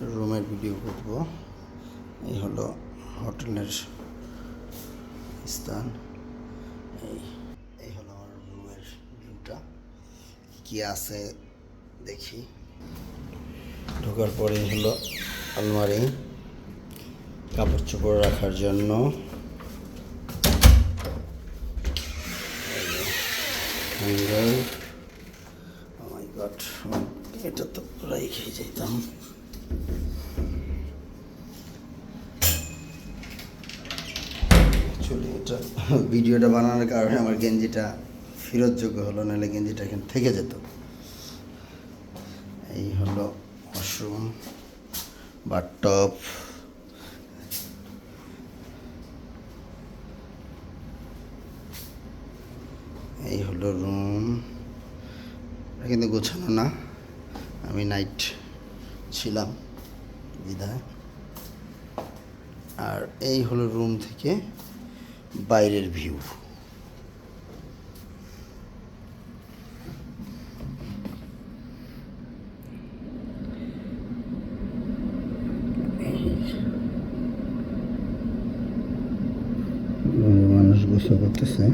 রুমের ভিডিও করব। এই হলো হোটেলের স্থান। এই এই হলো আমার রুমের ভিউটা। কী আছে দেখি। ঢোকার পরে হলো আলমারি, কাপড় চোপড় রাখার জন্য। হ্যাঙ্গার। এটা তো রেখে যেতাম ভিডিওটা বানানোর কারণে আমার গেঞ্জিটা ফেরতযোগ্য হলো, নাহলে গেঞ্জিটা এখানে থেকে যেত। এই হলো ওয়াশরুম বাথটব এই হলো রুম কিন্তু গোছানো না, আমি নাইট ছিলাম। বিধায় আর এই হলো রুম থেকে বাইরের ভিউ মানুষ গোসল করতেছে।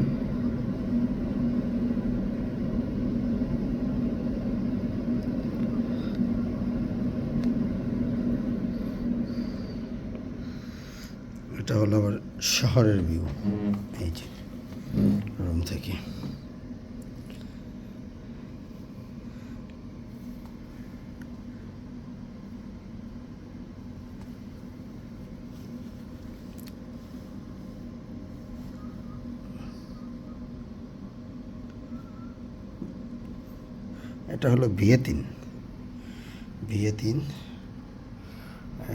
এটা হলো আবার শহরের ভিউ এই যে রুম থেকে। এটা হলো বিয়ে তিন বিয়ে তিন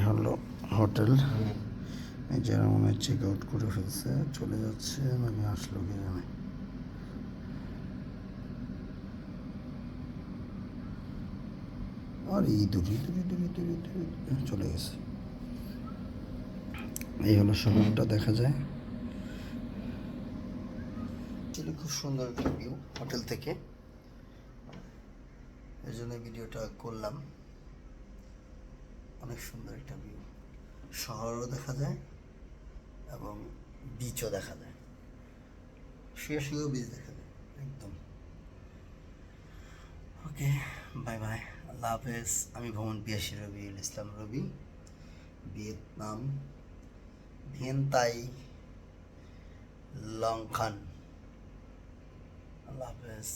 হলো হোটেল। যারা মনে হয় চেক আউট করে ফেলছে, চলে যাচ্ছে মানে আসলো কে জানে। আর এই দূরি দূরি দূরি দূরি দূরি চলে গেছে। এই হলো শহরটা দেখা যায়। এটা খুব সুন্দর একটা ভিউ হোটেল থেকে। এই জন্য ভিডিওটা করলাম। অনেক সুন্দর একটা ভিউ শহরও দেখা যায়। বিচও দেখা যায়। শুয়ে শুয়েও বীজ দেখা যায় একদম। ওকে বাই বাই আল্লাহ হাফেজ। আমি ভ্রমণ পিয়াসী রবিউল ইসলাম রবি। ভিয়েতনাম ভিয়েন্তাই লংখান। আল্লাহ হাফেজ।